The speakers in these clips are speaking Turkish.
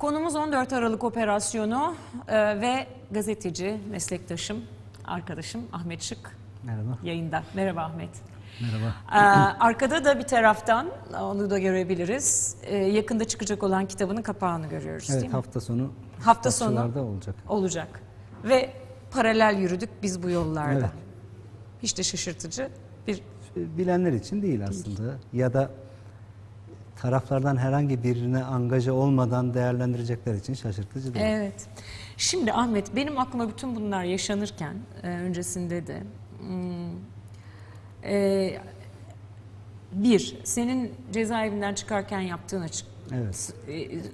Konumuz 14 Aralık operasyonu e, ve gazeteci, meslektaşım, arkadaşım Ahmet Şık Merhaba. yayında. Merhaba Ahmet. Merhaba. Ee, arkada da bir taraftan onu da görebiliriz. Ee, yakında çıkacak olan kitabının kapağını görüyoruz değil Evet mi? hafta sonu Hafta sonu. olacak. Olacak. Ve paralel yürüdük biz bu yollarda. Evet. Hiç de şaşırtıcı bir Bilenler için değil aslında ya da taraflardan herhangi birine angaja olmadan değerlendirecekler için şaşırtıcı değil. Evet. Şimdi Ahmet benim aklıma bütün bunlar yaşanırken e, öncesinde de hmm, e, bir senin cezaevinden çıkarken yaptığın açık Evet.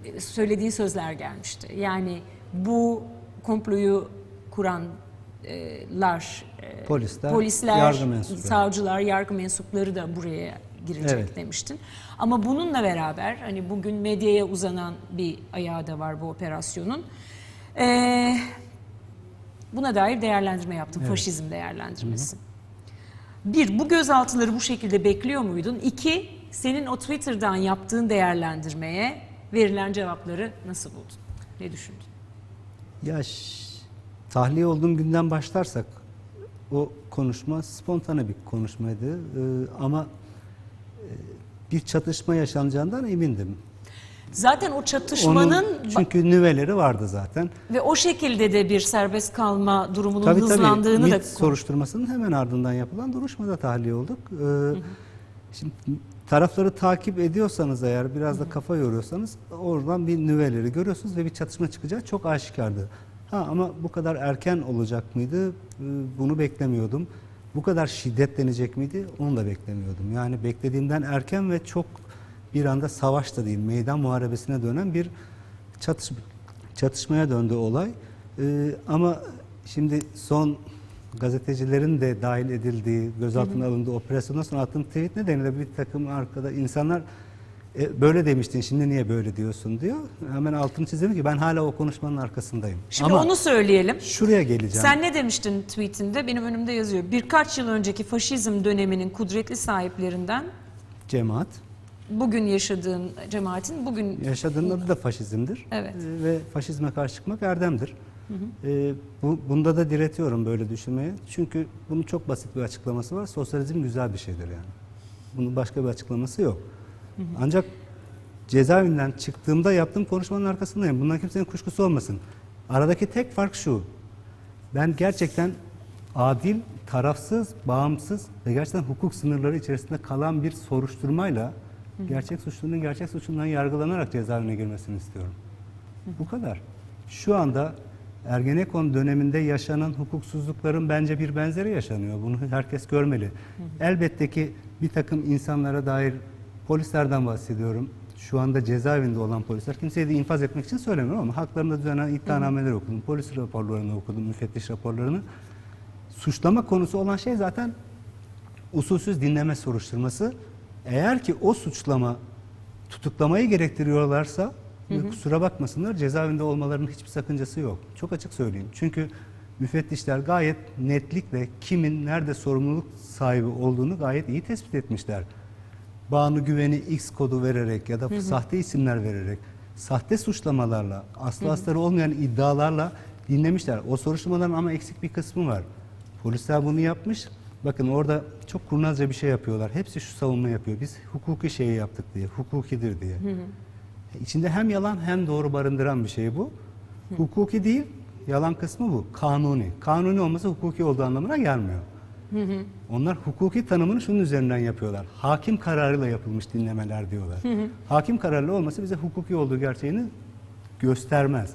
e, söylediği sözler gelmişti. Yani bu komployu kuranlar, e, Polisler, polisler, yargı savcılar, yargı mensupları da buraya girecek Evet. demiştin. Ama bununla beraber hani bugün medyaya uzanan bir ayağı da var bu operasyonun. E, buna dair değerlendirme yaptım. Faşizm değerlendirmesi. Bir, bu gözaltıları bu şekilde bekliyor muydun? İki, senin o Twitter'dan yaptığın değerlendirmeye verilen cevapları nasıl buldun? Ne düşündün? Ya tahliye olduğum günden başlarsak o konuşma spontane bir konuşmaydı Ee, ama bir çatışma yaşanacağından emindim. Zaten o Onun çatışmanın çünkü nüveleri vardı zaten. ve o şekilde de bir serbest kalma durumunun Tabii tabii hızlandığını MİT da soruşturmasının hemen ardından yapılan duruşmada tahliye olduk. Ee, Şimdi tarafları takip ediyorsanız eğer biraz da kafa yoruyorsanız oradan bir nüveleri görüyorsunuz ve bir çatışma çıkacağı çok aşikardı. Ha ama bu kadar erken olacak mıydı? Ee, Bunu beklemiyordum. Bu kadar şiddetlenecek miydi? Onu da beklemiyordum. Yani beklediğimden erken ve çok bir anda savaş da değil, meydan muharebesine dönen bir çatışma, çatışmaya döndü olay. Ee, ama şimdi son gazetecilerin de dahil edildiği, gözaltına alındığı operasyondan sonra attığım tweet nedeniyle bir takım arkada insanlar "E, böyle demiştin şimdi niye böyle diyorsun diyor. Hemen altını çizelim ki ben hala o konuşmanın arkasındayım. Şimdi Ama onu söyleyelim. şuraya geleceğim. Sen ne demiştin tweetinde? Benim önümde yazıyor. Birkaç yıl önceki faşizm döneminin kudretli sahiplerinden Cemaat bugün yaşadığın cemaatin bugün yaşadığının adı da faşizmdir. Evet. Ee, ve faşizme karşı çıkmak erdemdir. Ee, bu, bunda da diretiyorum böyle düşünmeye. Çünkü bunun çok basit bir açıklaması var. Sosyalizm güzel bir şeydir yani. Bunun başka bir açıklaması yok. Ancak cezaevinden çıktığımda yaptığım konuşmanın arkasındayım. Bundan kimsenin kuşkusu olmasın. Aradaki tek fark şu. Ben gerçekten adil, tarafsız, bağımsız ve gerçekten hukuk sınırları içerisinde kalan bir soruşturmayla gerçek suçlunun gerçek suçundan yargılanarak cezaevine girmesini istiyorum. Bu kadar. Şu anda Ergenekon döneminde yaşanan hukuksuzlukların bence bir benzeri yaşanıyor. Bunu herkes görmeli. Elbette ki bir takım insanlara dair polislerden bahsediyorum. Şu anda cezaevinde olan polisler kimseyi de infaz etmek için söylemiyorum ama haklarında düzenlenen iddianameleri okudum. Polis raporlarını okudum, müfettiş raporlarını. Suçlama konusu olan şey zaten usulsüz dinleme soruşturması. Eğer ki o suçlama tutuklamayı gerektiriyorlarsa kusura bakmasınlar cezaevinde olmalarının hiçbir sakıncası yok. Çok açık söyleyeyim. Çünkü müfettişler gayet netlikle kimin nerede sorumluluk sahibi olduğunu gayet iyi tespit etmişler. Banu Güven'i X kodu vererek ya da sahte isimler vererek, sahte suçlamalarla, aslı astarı olmayan iddialarla dinlemişler. O soruşturmaların ama eksik bir kısmı var. Polisler bunu yapmış. Bakın orada çok kurnazca bir şey yapıyorlar. Hepsi şu savunma yapıyor. Biz hukuki şeyi yaptık diye, hukukidir diye. İçinde hem yalan hem doğru barındıran bir şey bu. Hukuki değil, yalan kısmı bu. Kanuni. Kanuni olması hukuki olduğu anlamına gelmiyor. Onlar hukuki tanımını şunun üzerinden yapıyorlar. Hakim kararıyla yapılmış dinlemeler diyorlar. Hakim kararıyla olması bize hukuki olduğu gerçeğini göstermez.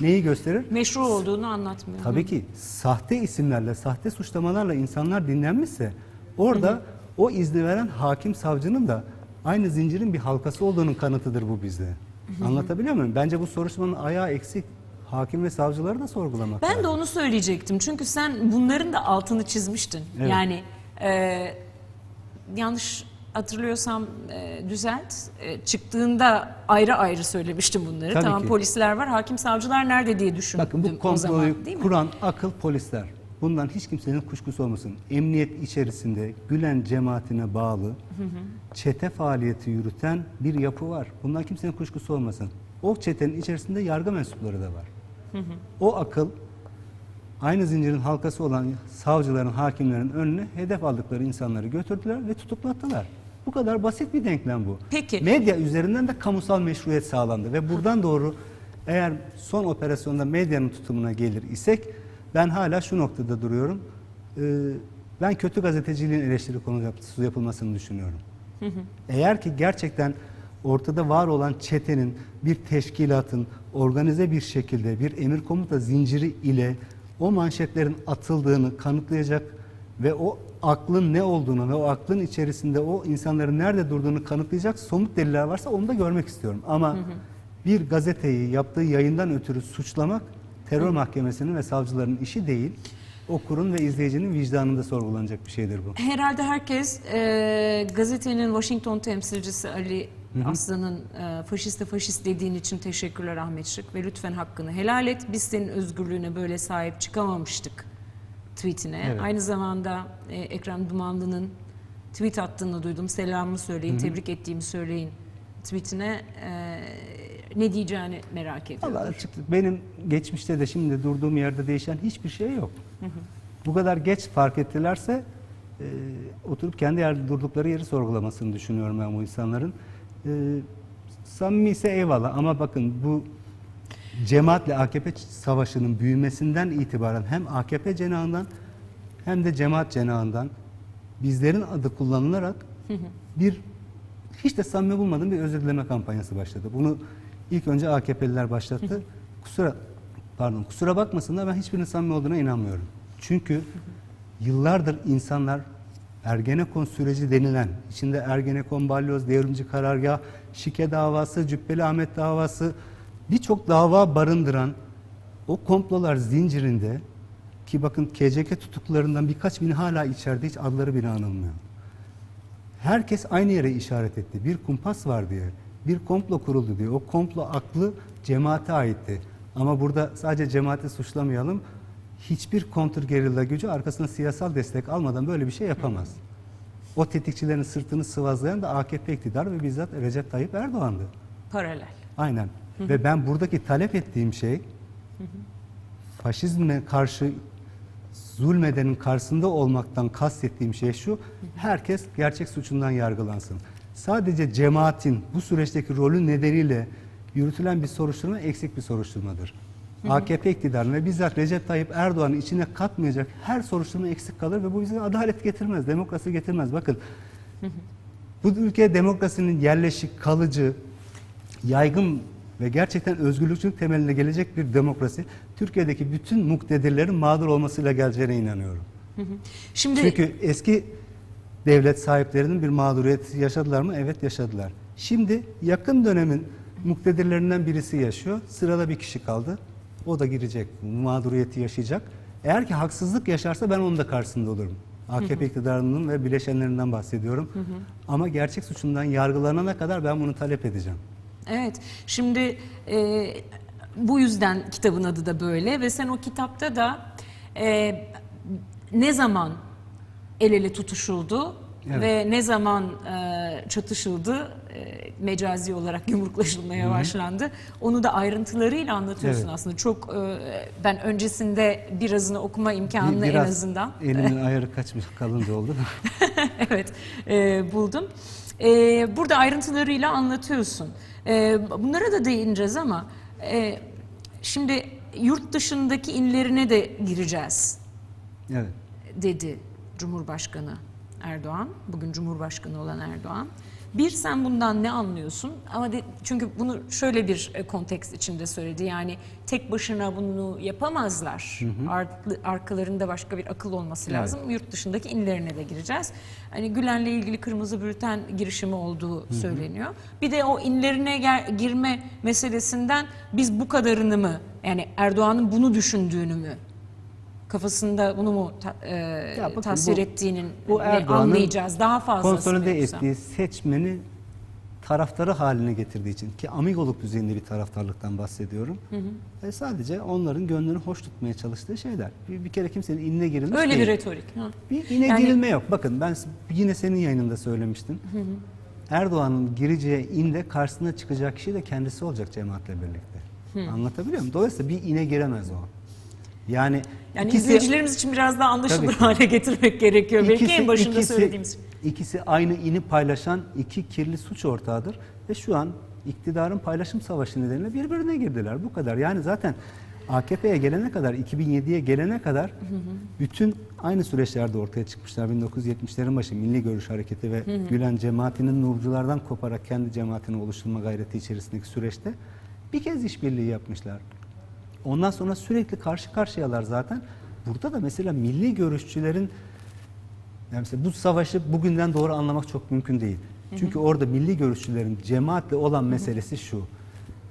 Neyi gösterir? meşru olduğunu anlatmıyor. Tabii ki sahte isimlerle, sahte suçlamalarla insanlar dinlenmişse orada o izni veren hakim savcının da aynı zincirin bir halkası olduğunun kanıtıdır bu bizde. Anlatabiliyor muyum? Bence bu soruşturmanın ayağı eksik. Hakim ve savcıları da sorgulamak Ben lazım. de onu söyleyecektim. Çünkü sen bunların da altını çizmiştin. Evet. Yani e, yanlış hatırlıyorsam e, düzelt. E, çıktığında ayrı ayrı söylemiştim bunları. Tabii tamam ki. polisler var. Hakim savcılar nerede diye düşündüm Bakın bu o zaman komployu değil mi? kuran akıl polisler. Bundan hiç kimsenin kuşkusu olmasın. Emniyet içerisinde Gülen cemaatine bağlı çete faaliyeti yürüten bir yapı var. Bundan kimsenin kuşkusu olmasın. O çetenin içerisinde yargı mensupları da var. O akıl aynı zincirin halkası olan savcıların, hakimlerin önüne hedef aldıkları insanları götürdüler ve tutuklattılar. Bu kadar basit bir denklem bu. Peki. Medya üzerinden de kamusal meşruiyet sağlandı ve buradan doğru eğer son operasyonda medyanın tutumuna gelir isek ben hala şu noktada duruyorum. Ee, ben kötü gazeteciliğin eleştiri konusu yapılmasını düşünüyorum. Eğer ki gerçekten ortada var olan çetenin bir teşkilatın organize bir şekilde bir emir komuta zinciri ile o manşetlerin atıldığını kanıtlayacak ve o aklın ne olduğunu ve o aklın içerisinde o insanların nerede durduğunu kanıtlayacak somut deliller varsa onu da görmek istiyorum. Ama bir gazeteyi yaptığı yayından ötürü suçlamak terör mahkemesinin ve savcıların işi değil. Okurun ve izleyicinin vicdanında sorgulanacak bir şeydir bu. Herhalde herkes e, gazetenin Washington temsilcisi Ali Aslan'ın e, faşiste faşist dediğin için teşekkürler Ahmet Şık ve lütfen hakkını helal et. Biz senin özgürlüğüne böyle sahip çıkamamıştık tweetine. Evet. Aynı zamanda e, Ekrem Dumanlı'nın tweet attığını duydum. Selamımı söyleyin, tebrik ettiğimi söyleyin tweetine. E, ne diyeceğini merak ediyorum. Allah açıkçası benim geçmişte de şimdi durduğum yerde değişen hiçbir şey yok. Bu kadar geç fark ettilerse e, oturup kendi yerde durdukları yeri sorgulamasını düşünüyorum ben bu insanların. E, samimi ise eyvallah ama bakın bu cemaatle AKP savaşının büyümesinden itibaren hem AKP cenahından hem de cemaat cenahından bizlerin adı kullanılarak bir hiç de samimi bulmadığım bir özür dileme kampanyası başladı. Bunu ilk önce AKP'liler başlattı. Kusura pardon kusura bakmasınlar ben hiçbirinin samimi olduğuna inanmıyorum. Çünkü yıllardır insanlar Ergenekon süreci denilen, içinde Ergenekon, Balyoz, Devrimci Karargah, Şike davası, Cübbeli Ahmet davası, birçok dava barındıran o komplolar zincirinde ki bakın KCK tutuklularından birkaç bini hala içeride hiç adları bile anılmıyor. Herkes aynı yere işaret etti. Bir kumpas var diye. Bir komplo kuruldu diye. O komplo aklı cemaate aitti. Ama burada sadece cemaati suçlamayalım. Hiçbir kontrgerilla gücü arkasına siyasal destek almadan böyle bir şey yapamaz. O tetikçilerin sırtını sıvazlayan da AKP iktidar ve bizzat Recep Tayyip Erdoğan'dı. Paralel. Aynen. Ve ben buradaki talep ettiğim şey faşizme karşı zulmedenin karşısında olmaktan kastettiğim şey şu. Herkes gerçek suçundan yargılansın. Sadece cemaatin bu süreçteki rolü nedeniyle yürütülen bir soruşturma eksik bir soruşturmadır. AKP iktidarını ve bizzat Recep Tayyip Erdoğan'ı içine katmayacak her soruşturma eksik kalır ve bu bize adalet getirmez, demokrasi getirmez. Bakın bu ülke demokrasinin yerleşik, kalıcı, yaygın ve gerçekten özgürlükçülük temeline gelecek bir demokrasi Türkiye'deki bütün muktedirlerin mağdur olmasıyla geleceğine inanıyorum. Şimdi Çünkü eski devlet sahiplerinin bir mağduriyet yaşadılar mı? Evet yaşadılar. Şimdi yakın dönemin muktedirlerinden birisi yaşıyor. Sırada bir kişi kaldı. O da girecek. Mağduriyeti yaşayacak. Eğer ki haksızlık yaşarsa ben onun da karşısında olurum. AKP iktidarının ve bileşenlerinden bahsediyorum. Ama gerçek suçundan yargılanana kadar ben bunu talep edeceğim. Evet, şimdi e, bu yüzden kitabın adı da böyle ve sen o kitapta da e, ne zaman el ele tutuşuldu Evet. ve ne zaman e, çatışıldı, mecazi olarak yumruklaşılmaya başlandı. Onu da ayrıntılarıyla anlatıyorsun Evet. aslında. Çok e, ben öncesinde birazını okuma imkanını en biraz azından Elimin ayarı kaçmış kalınca oldu. evet e, buldum. E, burada ayrıntılarıyla anlatıyorsun. E, bunlara da değineceğiz ama e, şimdi yurt dışındaki inlerine de gireceğiz evet. dedi Cumhurbaşkanı Erdoğan. Bugün Cumhurbaşkanı olan Erdoğan. Bir sen bundan ne anlıyorsun? Ama de, çünkü bunu şöyle bir e, kontekst içinde söyledi. Yani tek başına bunu yapamazlar. Ar- arkalarında başka bir akıl olması Evet. lazım. Yurt dışındaki inlerine de gireceğiz. Hani Gülen'le ilgili kırmızı bülten girişimi olduğu söyleniyor. Bir de o inlerine gel- girme meselesinden biz bu kadarını mı yani Erdoğan'ın bunu düşündüğünü mü kafasında bunu mu ta- e, Ya bakın tasvir bu- ettiğinin bu anlayacağız daha fazla konsolide ettiği seçmeni taraftarı haline getirdiği için ki amigoluk düzeyinde bir taraftarlıktan bahsediyorum. E sadece onların gönlünü hoş tutmaya çalıştığı şeyler. Bir, bir kere kimsenin inine girilmiş Öyle değil. bir retorik. Ha. Bir yine Yani- girilme yok. Bakın ben yine senin yayınında söylemiştim. Erdoğan'ın gireceği inde karşısına çıkacak kişi de kendisi olacak cemaatle birlikte. Anlatabiliyor muyum? Dolayısıyla bir ine giremez o. Yani, Yani ikisi- izleyicilerimiz için biraz daha anlaşılır Tabii hale getirmek gerekiyor. Belki İkisi- en başında ikisi- söylediğimiz. İkisi aynı ini paylaşan iki kirli suç ortağıdır ve şu an iktidarın paylaşım savaşı nedeniyle birbirine girdiler. Bu kadar. Yani zaten AKP'ye gelene kadar, 2007'ye gelene kadar bütün aynı süreçlerde ortaya çıkmışlar. 1970'lerin başı Milli Görüş Hareketi ve Gülen cemaatinin nurculardan koparak kendi cemaatini oluşturma gayreti içerisindeki süreçte bir kez işbirliği yapmışlar. Ondan sonra sürekli karşı karşıyalar zaten. Burada da mesela milli görüşçülerin yani mesela bu savaşı bugünden doğru anlamak çok mümkün değil. Çünkü orada milli görüşçülerin cemaatle olan meselesi şu.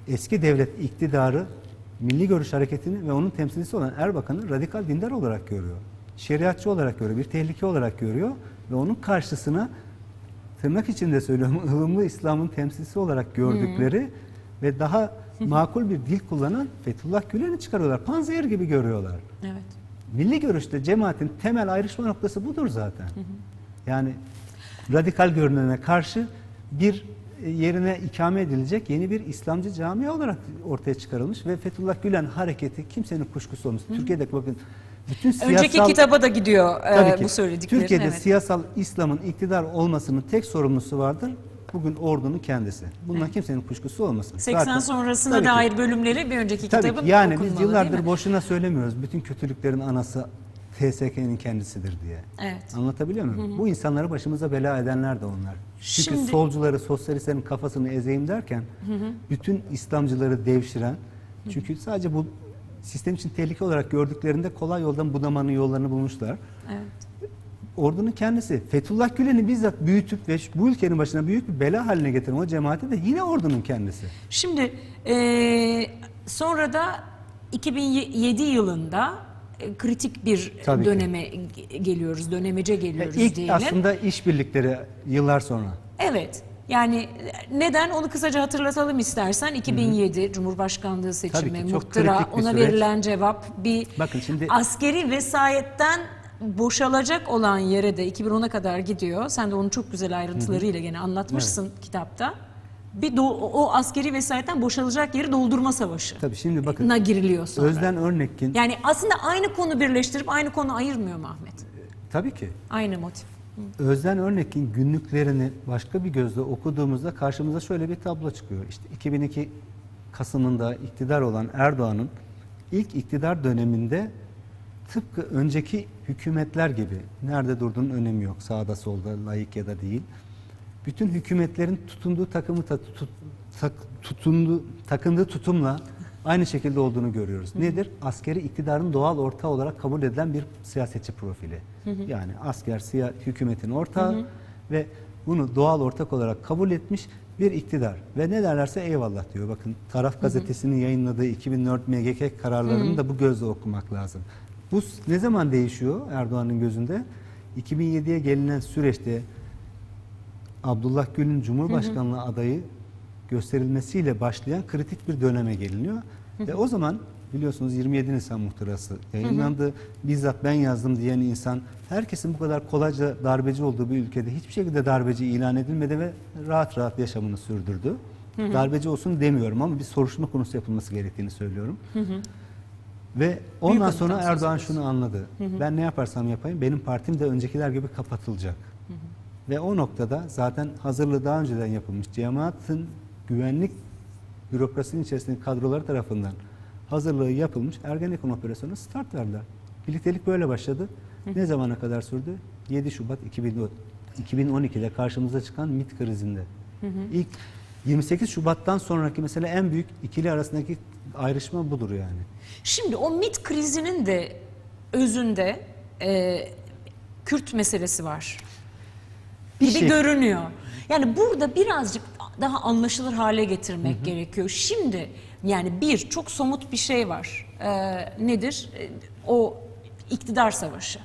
Eski devlet iktidarı milli görüş hareketini ve onun temsilcisi olan Erbakan'ı radikal dindar olarak görüyor. Şeriatçı olarak görüyor, bir tehlike olarak görüyor ve onun karşısına tırnak içinde söylüyorum ılımlı İslam'ın temsilcisi olarak gördükleri ve daha makul bir dil kullanan Fethullah Gülen'i çıkarıyorlar. Panzehir gibi görüyorlar. Evet. Milli görüşte cemaatin temel ayrışma noktası budur zaten. Yani radikal görünene karşı bir e, yerine ikame edilecek yeni bir İslamcı camia olarak ortaya çıkarılmış ve Fethullah Gülen hareketi kimsenin kuşkusu olmuş. Türkiye'de bakın bütün siyasal Önceki kitaba da gidiyor e, ki. bu söylediklerin. Türkiye'de evet. siyasal İslam'ın iktidar olmasının tek sorumlusu vardır. Bugün ordunun kendisi. Bundan kimsenin kuşkusu olmasın. 80 Zaten- sonrasına Tabii ki. dair bölümleri bir önceki Tabii kitabın ki. Yani biz yıllardır boşuna söylemiyoruz. Bütün kötülüklerin anası TSK'nin kendisidir diye. Evet. Anlatabiliyor muyum? Bu insanları başımıza bela edenler de onlar. Çünkü Şimdi- solcuları, sosyalistlerin kafasını ezeyim derken bütün İslamcıları devşiren çünkü sadece bu sistem için tehlike olarak gördüklerinde kolay yoldan budamanın yollarını bulmuşlar. Evet. Ordunun kendisi Fethullah Gülen'i bizzat büyütüp ve bu ülkenin başına büyük bir bela haline getiren o cemaati de yine ordunun kendisi. Şimdi e, sonra da 2007 yılında e, kritik bir Tabii ki. döneme ge- geliyoruz, dönemece geliyoruz İlk diyelim. aslında işbirlikleri yıllar sonra. Evet. Yani neden onu kısaca hatırlatalım istersen 2007 Cumhurbaşkanlığı seçimi, Tabii ki, muhtıra, ona süreç. verilen cevap bir Bakın şimdi- askeri vesayetten boşalacak olan yere de 2010'a kadar gidiyor. Sen de onu çok güzel ayrıntılarıyla gene anlatmışsın kitapta. Bir do- o askeri vesayetten boşalacak yeri doldurma savaşı. Tabii şimdi bakın Na giriliyor sonra. Özden Örnek'in Yani aslında aynı konu birleştirip aynı konu ayırmıyor mu Ahmet? tabii ki Aynı motif. Özden Örnek'in günlüklerini başka bir gözle okuduğumuzda karşımıza şöyle bir tablo çıkıyor. İşte 2002 Kasım'ında iktidar olan Erdoğan'ın ilk iktidar döneminde tıpkı önceki hükümetler gibi nerede durduğunun önemi yok. Sağda solda layık ya da değil. Bütün hükümetlerin tutunduğu takımı ta- tut- tak- tutunduğu takındığı tutumla aynı şekilde olduğunu görüyoruz. Nedir? Askeri iktidarın doğal ortağı olarak kabul edilen bir siyasetçi profili. Yani asker siya- hükümetin ortağı ve bunu doğal ortak olarak kabul etmiş bir iktidar. Ve ne derlerse eyvallah diyor. Bakın Taraf gazetesinin yayınladığı 2004 MGK kararlarını da bu gözle okumak lazım. Bu ne zaman değişiyor Erdoğan'ın gözünde? 2007'ye gelinen süreçte Abdullah Gül'ün Cumhurbaşkanlığı adayı gösterilmesiyle başlayan kritik bir döneme geliniyor. Ve o zaman biliyorsunuz 27 Nisan muhtırası yayınlandı. Bizzat ben yazdım diyen insan herkesin bu kadar kolayca darbeci olduğu bir ülkede hiçbir şekilde darbeci ilan edilmedi ve rahat rahat yaşamını sürdürdü. Darbeci olsun demiyorum ama bir soruşturma konusu yapılması gerektiğini söylüyorum. Ve ondan sonra Erdoğan şunu anladı. Ben ne yaparsam yapayım benim partim de öncekiler gibi kapatılacak. Ve o noktada zaten hazırlığı daha önceden yapılmış. Cemaatin güvenlik bürokrasinin içerisindeki kadroları tarafından hazırlığı yapılmış. Ergenekon operasyonu start verdiler. Birliktelik böyle başladı. Ne zamana kadar sürdü? 7 Şubat 2010 2012'de karşımıza çıkan MİT krizinde. İlk 28 Şubat'tan sonraki mesela en büyük ikili arasındaki ayrışma budur yani. Şimdi o MİT krizinin de özünde e, Kürt meselesi var. Bir gibi şey- görünüyor. Yani burada birazcık daha anlaşılır hale getirmek gerekiyor. Şimdi yani bir çok somut bir şey var. E, nedir? E, o iktidar savaşı.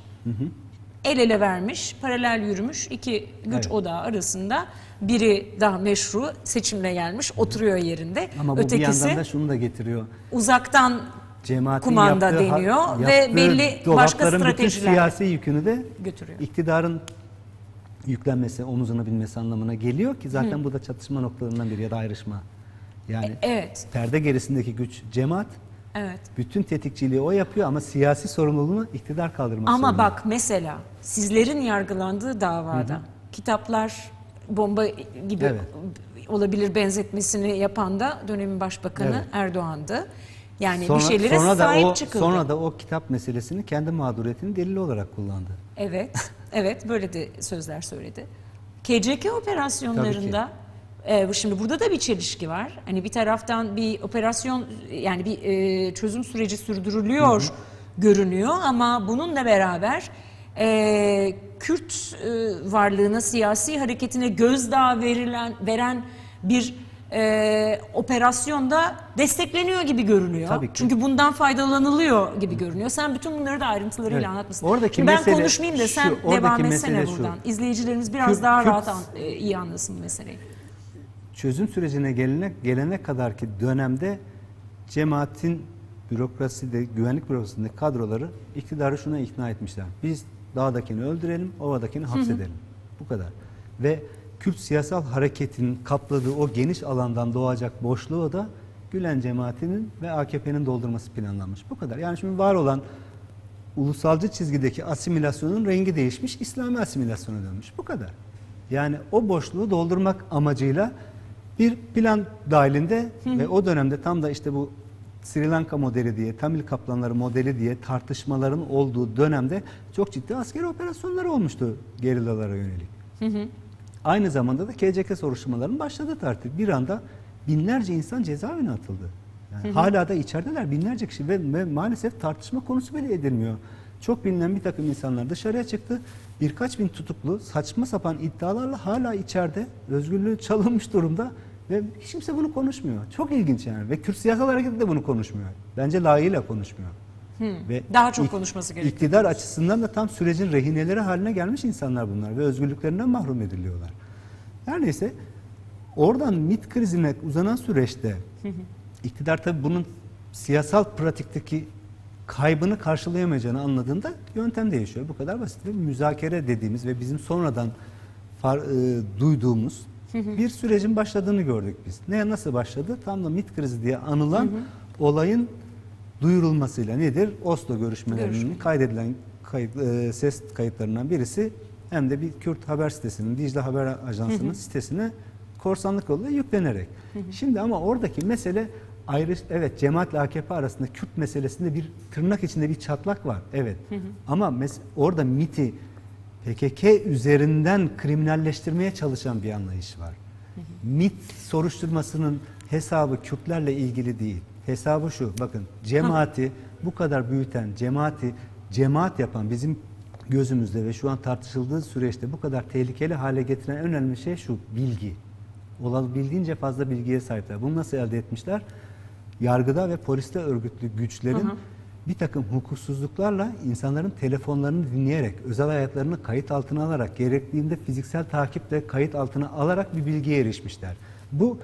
El ele vermiş, paralel yürümüş iki güç Evet. odağı arasında biri daha meşru seçimle gelmiş, oturuyor yerinde. Ama bu bir Ötekisi yandan da şunu da getiriyor. uzaktan Cemaatin kumanda yaptığı, deniyor ve yaptığı belli başka dolapların bütün stratejiler siyasi yükünü de götürüyor. iktidarın yüklenmesi, omuzuna binmesi anlamına geliyor ki zaten bu da çatışma noktalarından biri ya da ayrışma. Yani Evet, perde gerisindeki güç cemaat, evet. bütün tetikçiliği o yapıyor ama siyasi sorumluluğunu iktidar kaldırmak Ama zorunda. bak mesela sizlerin yargılandığı davada kitaplar bomba gibi Evet. olabilir benzetmesini yapan da dönemin başbakanı Evet. Erdoğan'dı. Yani sonra, bir şeylere sonra da sahip o, çıkıldı. Sonra da o kitap meselesini kendi mağduriyetinin delili olarak kullandı. Evet, evet böyle de sözler söyledi. KCK operasyonlarında e, şimdi burada da bir çelişki var. Hani bir taraftan bir operasyon yani bir e, çözüm süreci sürdürülüyor görünüyor ama bununla beraber e, Kürt e, varlığına, siyasi hareketine gözdağı verilen veren bir e, operasyonda destekleniyor gibi görünüyor. Tabii ki. Çünkü bundan faydalanılıyor gibi görünüyor. Sen bütün bunları da ayrıntılarıyla Evet. anlatmışsın. Oradaki Şimdi ben konuşmayayım da şu, sen oradaki devam etsene şu. buradan. İzleyicilerimiz biraz Kürt- daha Kürt- rahat an- e, iyi anlasın meseleyi. Çözüm sürecine gelene, gelene kadar ki dönemde cemaatin bürokraside, güvenlik bürokrasisinde kadroları iktidarı şuna ikna etmişler. Biz dağdakini öldürelim, ovadakini hapsedelim. Bu kadar. Ve Kürt siyasal hareketinin kapladığı o geniş alandan doğacak boşluğu da Gülen cemaatinin ve AKP'nin doldurması planlanmış. Bu kadar. Yani şimdi var olan ulusalcı çizgideki asimilasyonun rengi değişmiş, İslami asimilasyona dönmüş. Bu kadar. Yani o boşluğu doldurmak amacıyla bir plan dahilinde ve o dönemde tam da işte bu Sri Lanka modeli diye, Tamil kaplanları modeli diye tartışmaların olduğu dönemde çok ciddi askeri operasyonlar olmuştu gerillalara yönelik. Aynı zamanda da KCK soruşturmalarının başladığı tarih. Bir anda binlerce insan cezaevine atıldı. Yani hala da içerideler binlerce kişi ve, ve maalesef tartışma konusu bile edilmiyor. Çok bilinen bir takım insanlar dışarıya çıktı. Birkaç bin tutuklu saçma sapan iddialarla hala içeride özgürlüğü çalınmış durumda ve hiç kimse bunu konuşmuyor. Çok ilginç yani ve Kürt siyasal hareketi de bunu konuşmuyor. Bence layığıyla konuşmuyor. Ve Daha çok konuşması gerekiyor. İktidar açısından da tam sürecin rehineleri haline gelmiş insanlar bunlar ve özgürlüklerinden mahrum ediliyorlar. Her neyse oradan MIT krizine uzanan süreçte iktidar tabii bunun siyasal pratikteki kaybını karşılayamayacağını anladığında yöntem değişiyor. Bu kadar basit. Ve müzakere dediğimiz ve bizim sonradan far- e, duyduğumuz bir sürecin başladığını gördük biz. Ne nasıl başladı? Tam da MIT krizi diye anılan olayın duyurulmasıyla nedir? Oslo görüşmelerinin Görüşme. kaydedilen kayıt, e, ses kayıtlarından birisi hem de bir Kürt haber sitesinin, Dicle Haber Ajansı'nın sitesine korsanlık yoluyla yüklenerek. Şimdi ama oradaki mesele ayrı, evet cemaatle AKP arasında Kürt meselesinde bir tırnak içinde bir çatlak var. Evet. Ama mes- orada MIT'i PKK üzerinden kriminalleştirmeye çalışan bir anlayış var. MIT soruşturmasının hesabı Kürtlerle ilgili değil. Hesabı şu, bakın cemaati bu kadar büyüten, cemaati cemaat yapan bizim gözümüzde ve şu an tartışıldığı süreçte bu kadar tehlikeli hale getiren en önemli şey şu, bilgi. Olabildiğince fazla bilgiye sahipler. Bunu nasıl elde etmişler? Yargıda ve poliste örgütlü güçlerin bir takım hukuksuzluklarla insanların telefonlarını dinleyerek, özel hayatlarını kayıt altına alarak, gerektiğinde fiziksel takiple kayıt altına alarak bir bilgiye erişmişler. Bu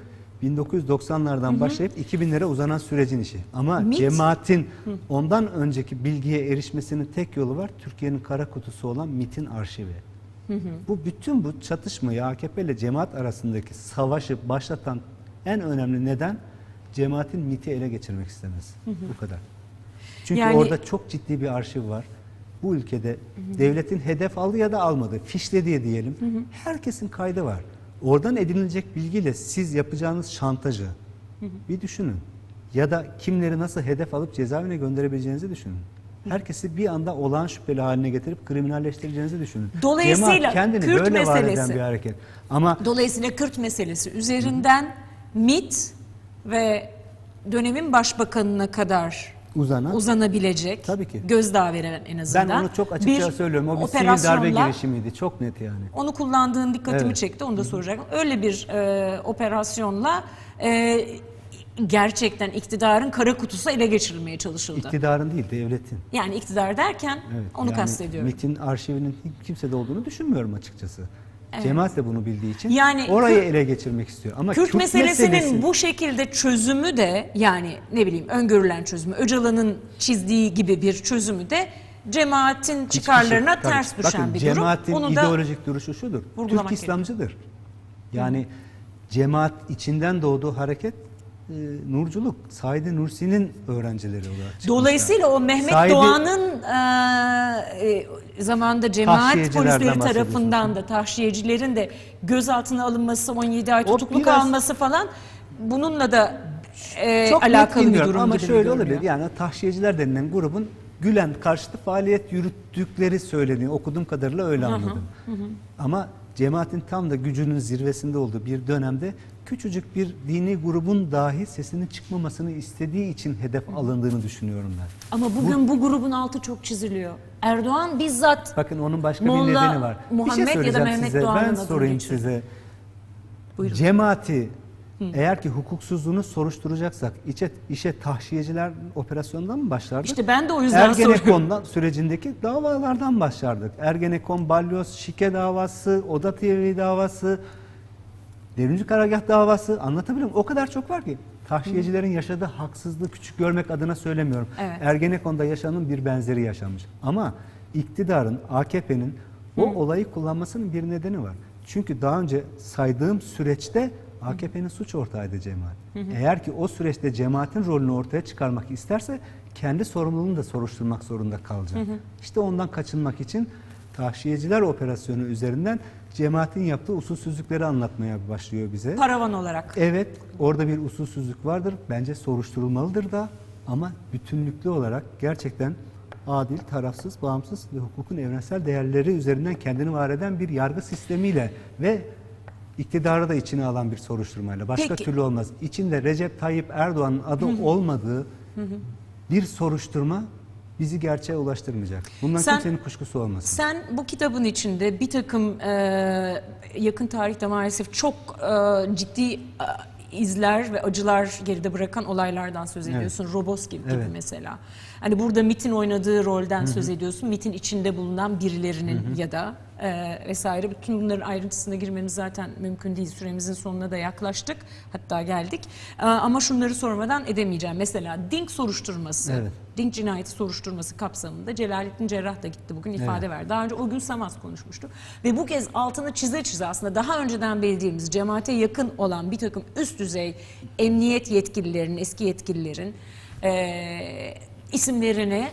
1990'lardan başlayıp 2000'lere uzanan sürecin işi. Ama MIT cemaatin ondan önceki bilgiye erişmesinin tek yolu var. Türkiye'nin kara kutusu olan MIT'in arşivi. Bu bütün bu çatışmayı AKP ile cemaat arasındaki savaşı başlatan en önemli neden cemaatin MIT'i ele geçirmek istemesi. Bu kadar. Çünkü Yani- orada çok ciddi bir arşiv var. Bu ülkede devletin hedef aldı ya da almadı, fişlediği diyelim. Herkesin kaydı var. Oradan edinilecek bilgiyle siz yapacağınız şantajı bir düşünün. Ya da kimleri nasıl hedef alıp cezaevine gönderebileceğinizi düşünün. Herkesi bir anda olağan şüpheli haline getirip kriminalleştireceğinizi düşünün. Dolayısıyla Cemaat kendini Kürt böyle var eden meselesi- bir hareket. Ama Dolayısıyla Kürt meselesi üzerinden MIT ve dönemin başbakanına kadar uzanan uzanabilecek, Tabii ki. gözdağı verilen en azından. ben onu çok açıkça bir söylüyorum. O bir sivil darbe girişimiydi. Çok net yani. Onu kullandığın dikkatimi Evet. çekti. Onu da soracaktım. Öyle bir e, operasyonla e, gerçekten iktidarın kara kutusu ele geçirilmeye çalışıldı. İktidarın değil, devletin. yani iktidar derken Evet, onu yani kastediyorum. MIT'in arşivinin kimsede olduğunu düşünmüyorum açıkçası. Cemaat de bunu bildiği için Yani orayı Kürt- ele geçirmek istiyor. Ama Kürt, Kürt, meselesinin meselesi, bu şekilde çözümü de yani ne bileyim öngörülen çözümü Öcalan'ın çizdiği gibi bir çözümü de cemaatin Hiçbir çıkarlarına şey- tabii. ters düşen Bakın, bir durum. Cemaatin ideolojik duruşu şudur. Türk İslamcıdır. Yani cemaat içinden doğduğu hareket e, nurculuk. Said Nursi'nin öğrencileri olarak çıkmışlar. Dolayısıyla o Mehmet Said- Doğan'ın e, e, zamanında cemaat polisleri tarafından da tahşiyecilerin de gözaltına alınması, 17 ay O tutukluk biraz- alması falan bununla da e, Çok alakalı bir durum ama şöyle görünüyor. olabilir. Yani tahşiyeciler denilen grubun Gülen karşıtı faaliyet yürüttükleri söyleniyor. Okuduğum kadarıyla öyle anladım. Ama cemaatin tam da gücünün zirvesinde olduğu bir dönemde küçücük bir dini grubun dahi sesinin çıkmamasını istediği için hedef alındığını düşünüyorum ben. Ama bugün bu, grubun altı çok çiziliyor. Erdoğan bizzat Bakın onun başka Molla bir nedeni var. Muhammed ya bir da şey söyleyeceğim Mehmet size. Doğan'ın Ben sorayım geçiyor. size. Buyurun. Cemaati eğer ki hukuksuzluğunu soruşturacaksak işe, işe tahşiyeciler operasyonundan mı başlardık? İşte ben de o yüzden soruyorum. Ergenekon'dan sürecindeki davalardan başlardık. Ergenekon, Balyoz, Şike davası, Oda TV davası, Devrimci Karargah davası anlatabiliyor muyum? O kadar çok var ki. Tahşiyecilerin yaşadığı haksızlığı küçük görmek adına söylemiyorum. Evet. Ergenekon'da yaşanın bir benzeri yaşanmış. Ama iktidarın, AKP'nin o olayı kullanmasının bir nedeni var. Çünkü daha önce saydığım süreçte AKP'nin suç ortağıydı cemaat. Eğer ki o süreçte cemaatin rolünü ortaya çıkarmak isterse kendi sorumluluğunu da soruşturmak zorunda kalacak. İşte ondan kaçınmak için tahşiyeciler operasyonu üzerinden cemaatin yaptığı usulsüzlükleri anlatmaya başlıyor bize. paravan olarak. Evet, orada bir usulsüzlük vardır. Bence soruşturulmalıdır da ama bütünlüklü olarak gerçekten adil, tarafsız, bağımsız ve hukukun evrensel değerleri üzerinden kendini var eden bir yargı sistemiyle ve iktidarı da içine alan bir soruşturmayla. Başka Peki. türlü olmaz. İçinde Recep Tayyip Erdoğan'ın adı olmadığı bir soruşturma bizi gerçeğe ulaştırmayacak. Bundan Sen- kimsenin kuşkusu olmasın. Sen bu kitabın içinde bir takım e, yakın tarihte maalesef çok e, ciddi e, izler ve acılar geride bırakan olaylardan söz ediyorsun. Roboski gibi Evet. mesela. Hani burada MIT'in oynadığı rolden söz ediyorsun. MIT'in içinde bulunan birilerinin ya da e, vesaire. Bütün bunların ayrıntısına girmemiz zaten mümkün değil. Süremizin sonuna da yaklaştık. Hatta geldik. E, ama şunları sormadan edemeyeceğim. Mesela Dink soruşturması. Evet. Dink cinayeti soruşturması kapsamında Celalettin Cerrah da gitti bugün ifade Evet. verdi. Daha önce o gün Samaz konuşmuştu. Ve bu kez altını çize çize aslında daha önceden bildiğimiz cemaate yakın olan bir takım üst düzey emniyet yetkililerinin, eski yetkililerin eee, isimlerini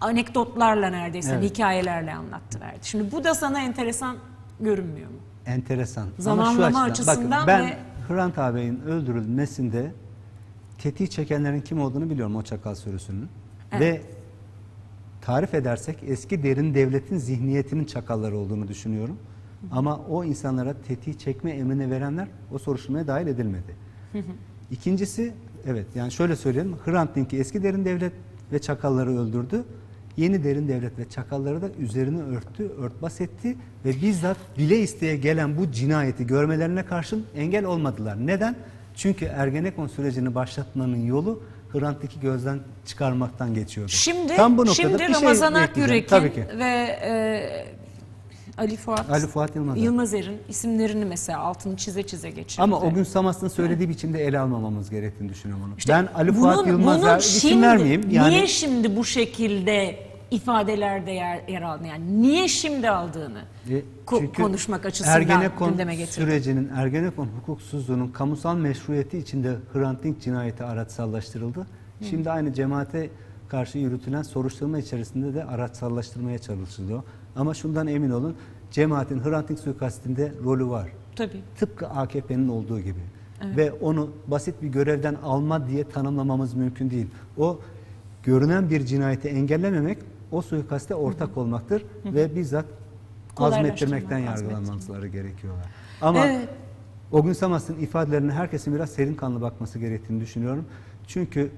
anekdotlarla neredeyse Evet. hikayelerle anlattı verdi. Şimdi bu da sana enteresan görünmüyor mu? Enteresan. Ama şu Zamanlama açıdan- açısından bakın, ben ve- Hrant ağabeyin öldürülmesinde tetiği çekenlerin kim olduğunu biliyorum o çakal sürüsünün. Ve tarif edersek eski derin devletin zihniyetinin çakalları olduğunu düşünüyorum. Ama o insanlara tetiği çekme emrini verenler o soruşturmaya dahil edilmedi. İkincisi evet yani şöyle söyleyelim Hrant Dink'i eski derin devlet ve çakalları öldürdü. Yeni derin devlet ve çakalları da üzerini örttü, örtbas etti ve bizzat bile isteye gelen bu cinayeti görmelerine karşın engel olmadılar. Neden? Çünkü Ergenekon sürecini başlatmanın yolu Hrant Dink'i gözden çıkarmaktan geçiyordu. Şimdi, Tam bu noktada şimdi bir şey Ramazan ekleyeceğim. Akyürek'in Tabii ki. ve e, Ali Fuat, Ali Fuat Yılmaz. Yılmazer'in isimlerini mesela altını çize çize geçirdi. Ama o gün Samas'ın söylediği biçimde ele almamamız gerektiğini düşünüyorum onu. İşte ben Ali bunun- Fuat Yılmaz'a bunun isim vermeyeyim. Yani Niye şimdi bu şekilde ifadelerde yer, yer aldı? Yani niye şimdi aldığını E, ko- konuşmak açısından Ergenekon gündeme getirdi. sürecinin, Ergenekon hukuksuzluğunun kamusal meşruiyeti içinde Hrant Dink cinayeti araçsallaştırıldı. Şimdi aynı cemaate karşı yürütülen soruşturma içerisinde de araçsallaştırmaya çalışılıyor. Ama şundan emin olun, cemaatin Hrant Dink suikastinde rolü var. Tabii. Tıpkı AKP'nin olduğu gibi. Ve onu basit bir görevden alma diye tanımlamamız mümkün değil. O görünen bir cinayeti engellememek o suikaste ortak olmaktır ve bizzat azmettirmekten yargılanmaları gerekiyorlar. Ama Evet. o gün Samas'ın ifadelerine herkesin biraz serin kanlı bakması gerektiğini düşünüyorum. Çünkü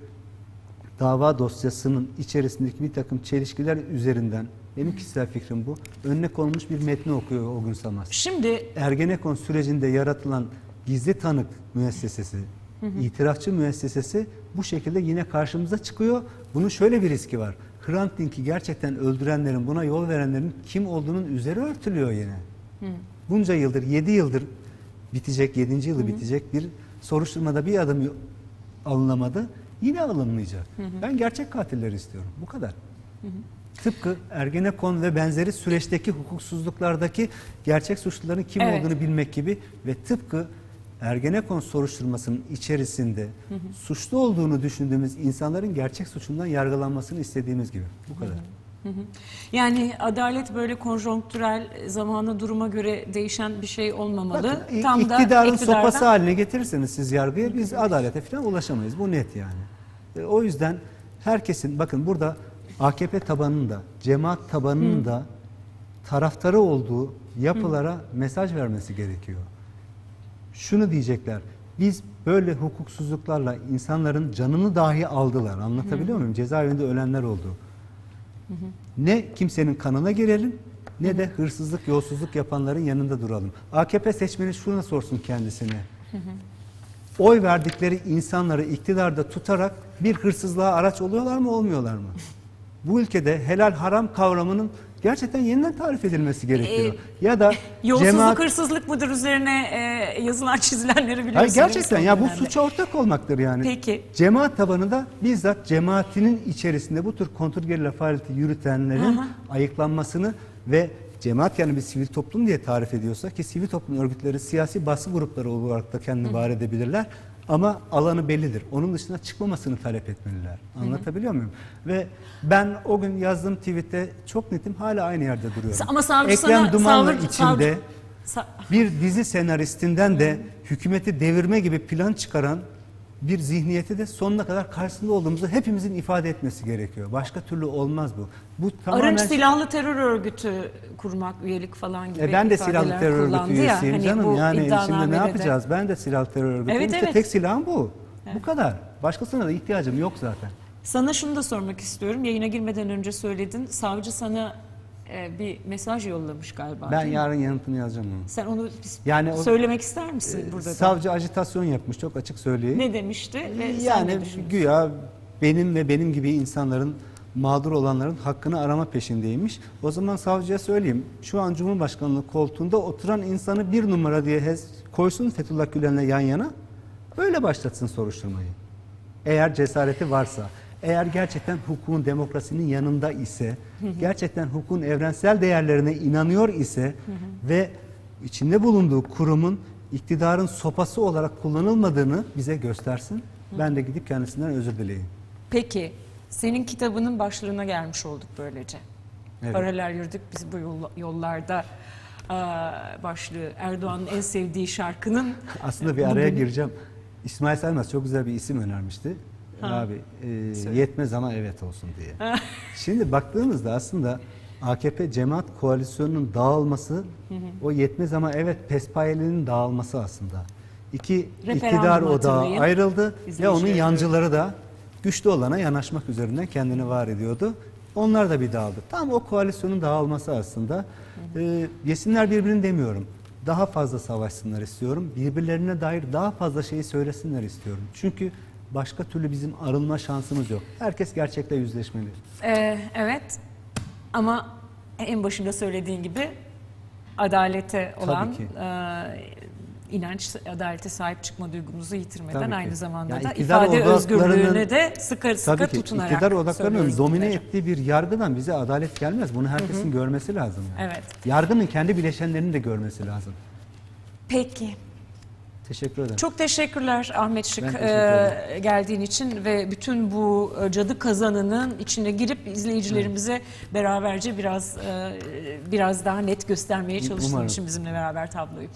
dava dosyasının içerisindeki bir takım çelişkiler üzerinden benim kişisel fikrim bu. Önüne konulmuş bir metni okuyor o gün Samas. Şimdi Ergenekon sürecinde yaratılan gizli tanık müessesesi, itirafçı müessesesi bu şekilde yine karşımıza çıkıyor. Bunun şöyle bir riski var. Hrant Dink'i gerçekten öldürenlerin, buna yol verenlerin kim olduğunun üzeri örtülüyor yine. Bunca yıldır, 7 yıldır bitecek, 7. yılı bitecek bir soruşturmada bir adım alınamadı. Yine alınmayacak. Ben gerçek katilleri istiyorum. Bu kadar. Tıpkı Ergenekon ve benzeri süreçteki hukuksuzluklardaki gerçek suçluların kim Evet. olduğunu bilmek gibi ve tıpkı Ergenekon soruşturmasının içerisinde suçlu olduğunu düşündüğümüz insanların gerçek suçundan yargılanmasını istediğimiz gibi. Bu kadar. Yani adalet böyle konjonktürel zamana duruma göre değişen bir şey olmamalı. Bakın, Tam da iktidarın iktidardan- sopası haline getirirseniz siz yargıya biz adalete falan ulaşamayız. Bu net yani. E, o yüzden herkesin bakın burada AKP tabanının da cemaat tabanının da taraftarı olduğu yapılara mesaj vermesi gerekiyor. Şunu diyecekler. Biz böyle hukuksuzluklarla insanların canını dahi aldılar. Anlatabiliyor muyum? Cezaevinde ölenler oldu. Ne kimsenin kanına girelim ne de hırsızlık, yolsuzluk yapanların yanında duralım. AKP seçmeni şunu sorsun kendisine. Oy verdikleri insanları iktidarda tutarak bir hırsızlığa araç oluyorlar mı, olmuyorlar mı? Bu ülkede helal haram kavramının gerçekten yeniden tarif edilmesi gerekiyor. ya da Yolsuzluk cemaat hırsızlık mıdır üzerine e, yazılan çizilenleri biliyorsunuz. Hayır, gerçekten ya bu suça ortak olmaktır yani. Peki. Cemaat tabanında bizzat cemaatinin içerisinde bu tür kontrgerilla faaliyeti yürütenlerin Aha. ayıklanmasını ve cemaat yani bir sivil toplum diye tarif ediyorsa ki sivil toplum örgütleri siyasi baskı grupları olarak da kendini var edebilirler. Ama alanı bellidir. Onun dışına çıkmamasını talep etmeliler. Anlatabiliyor muyum? Ve ben o gün yazdığım tweette çok netim hala aynı yerde duruyorum. Ama savcı Ekrem sana- Duman'la savcı- içinde savcı- Sa- bir dizi senaristinden de hükümeti devirme gibi plan çıkaran bir zihniyeti de sonuna kadar karşısında olduğumuzu hepimizin ifade etmesi gerekiyor. Başka türlü olmaz bu. Bu tamamen Arınç silahlı terör örgütü kurmak, üyelik falan gibi e ben de silahlı terör örgütü ya, üyesiyim hani canım. bu Yani şimdi ne de. yapacağız? Ben de silahlı terör örgütüyüm. Evet, İşte evet. tek silahım bu. Bu kadar. Başkasına da ihtiyacım yok zaten. Sana şunu da sormak istiyorum. Yayına girmeden önce söyledin. Savcı sana e, bir mesaj yollamış galiba. Ben değil mi? yarın yanıtını yazacağım onu. Sen onu Yani o- söylemek ister misin burada da? Savcı ajitasyon yapmış çok açık söyleyeyim. Ne demişti ve Yani ne güya benim ve benim gibi insanların mağdur olanların hakkını arama peşindeymiş. O zaman savcıya söyleyeyim. Şu an Cumhurbaşkanlığı koltuğunda oturan insanı bir numara diye koysun Fethullah Gülen'le yan yana. Öyle başlatsın soruşturmayı. Eğer cesareti varsa, eğer gerçekten hukukun demokrasinin yanında ise, gerçekten hukukun evrensel değerlerine inanıyor ise ve içinde bulunduğu kurumun iktidarın sopası olarak kullanılmadığını bize göstersin. Ben de gidip kendisinden özür dileyeyim. Peki, senin kitabının başlığına gelmiş olduk böylece. Evet. Paralel yürüdük biz bu yol- yollarda başlığı Erdoğan'ın en sevdiği şarkının Aslında bir araya bugün- gireceğim. İsmail Saymaz çok güzel bir isim önermişti. Abi e, yetmez ama evet olsun diye. Şimdi baktığımızda aslında AKP cemaat koalisyonunun dağılması o yetmez ama evet pespayelinin dağılması aslında. İki Referandumu iktidar odağı ayrıldı ve onun yancıları da güçlü olana yanaşmak üzerinden kendini var ediyordu. Onlar da bir dağıldı. Tam o koalisyonun dağılması aslında. E, yesinler birbirini demiyorum. Daha fazla savaşsınlar istiyorum. Birbirlerine dair daha fazla şeyi söylesinler istiyorum. Çünkü başka türlü bizim arınma şansımız yok. Herkes gerçekle yüzleşmeli. Ee, evet ama en başında söylediğin gibi adalete olan e, inanç, adalete sahip çıkma duygumuzu yitirmeden Tabii ki. aynı zamanda Ya da ifade özgürlüğüne de sıkı sıkı Tabii ki tutunarak iktidar odaklarının domine bunları. ettiği bir yargıdan bize adalet gelmez. Bunu herkesin görmesi lazım. yani. Evet. Yargının kendi bileşenlerinin de görmesi lazım. Peki. Teşekkür ederim. Çok teşekkürler Ahmet Şık teşekkür e, geldiğin için ve bütün bu e, cadı kazanının içine girip izleyicilerimize beraberce biraz e, biraz daha net göstermeye çalıştığın Umarım. için bizimle beraber tabloyu.